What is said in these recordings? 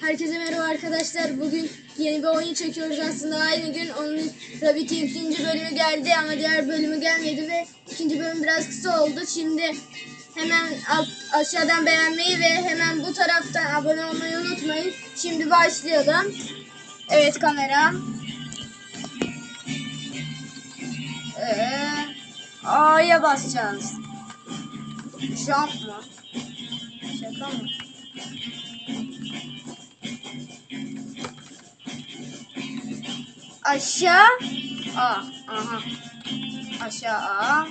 Herkese merhaba arkadaşlar. Bugün yeni bir oyun çekiyoruz aslında aynı gün. Onun tabii ki ikinci bölümü geldi ama diğer bölümü gelmedi ve ikinci bölüm biraz kısa oldu. Şimdi hemen aşağıdan beğenmeyi ve hemen bu taraftan abone olmayı unutmayın. Şimdi başlayalım. Evet kamera. Ee, A'ya basacağız. Jump mı? Şaka mı? Aşağı. A. Aha. Aşağı A.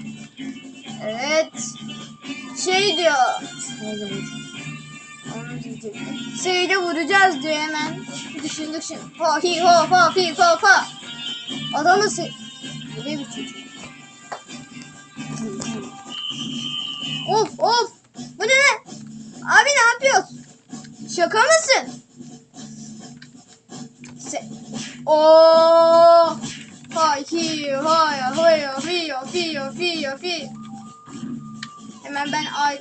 Evet. Şey diyor. Onu diyecektim. Şeyle vuracağız diyor hemen. Düşündük şimdi. Fa hi ho fa fi fa fa. Adamı se... Ne bir çocuk? Oo! Ha hi ha ya ha ya fi ya fi ya fi ya fi. Hemen ben ay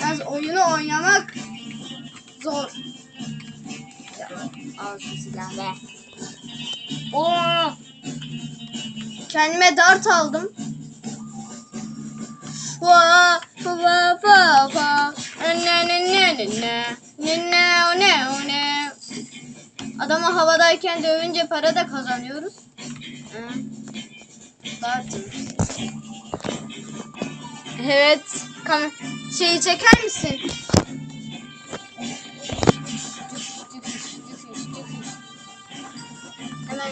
Biraz oyunu oynamak zor. Al silahı be. Oo! Kendime dart aldım. Va va va va. Ne ne ne. Ne ne o ne o ne. Adamı havadayken dövünce para da kazanıyoruz. Evet. Şeyi çeker misin? Hemen.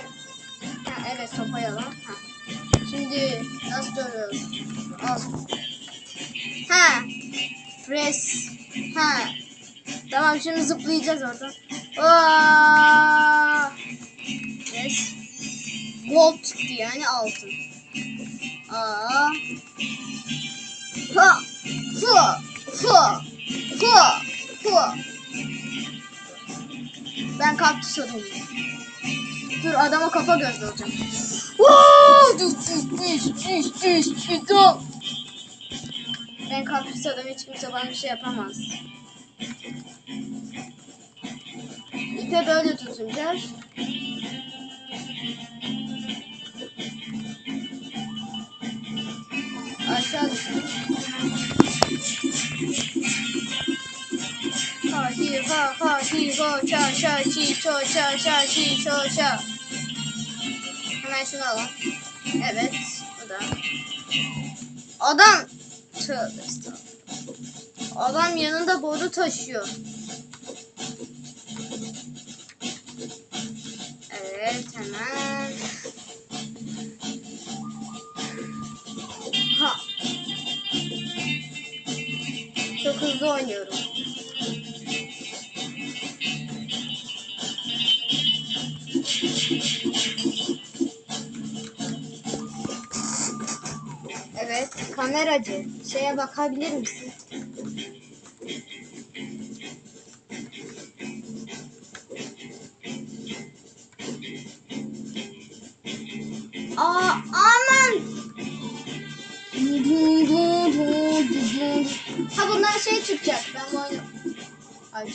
Ha, evet sopayı alalım. Ha. Şimdi nasıl dövüyoruz? Al. Ha. Press. Ha. Tamam şimdi zıplayacağız oradan. Aa! Çıktı yani altın. Aa. Ha. Ha. Ha. Ha. Ha. Ben kaktüs adamım. Dur adama kafa göz olacağım. Wow! Düş, düş, düş, düş, düş, düş. Ben kaktüs adamı hiç kimse bana bir şey yapamaz. İpe böyle tutunacağız. Aşağı düşün. Ha hi ha ha hi ho ça ça. Hemen şunu. Evet. Bu da. Adam. Adam yanında boru taşıyor. Evet hemen. Hızlı oynuyorum. Evet kameracı şeye bakabilir misin? Aa, aman. Ha bundan şey çıkacak. Ben bu oyunu... Ay.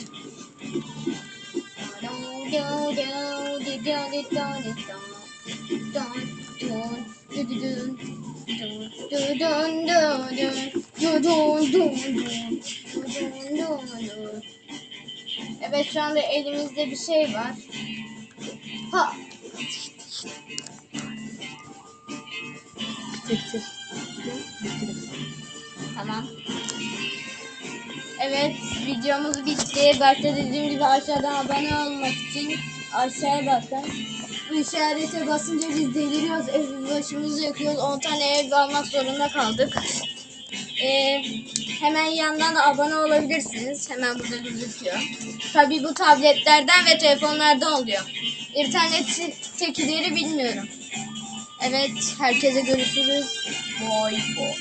Evet şu anda elimizde bir şey var. Ha. Tamam. Evet videomuz bitti. Başta dediğim gibi aşağıdan abone olmak için aşağıya bakın. Bu işarete basınca biz deliriyoruz. Ev başımızı yakıyoruz. 10 tane ev almak zorunda kaldık. Ee, hemen yandan da abone olabilirsiniz. Hemen burada gözüküyor. Tabii bu tabletlerden ve telefonlardan oluyor. İnternet tekileri bilmiyorum. Evet, herkese görüşürüz. Boy boy.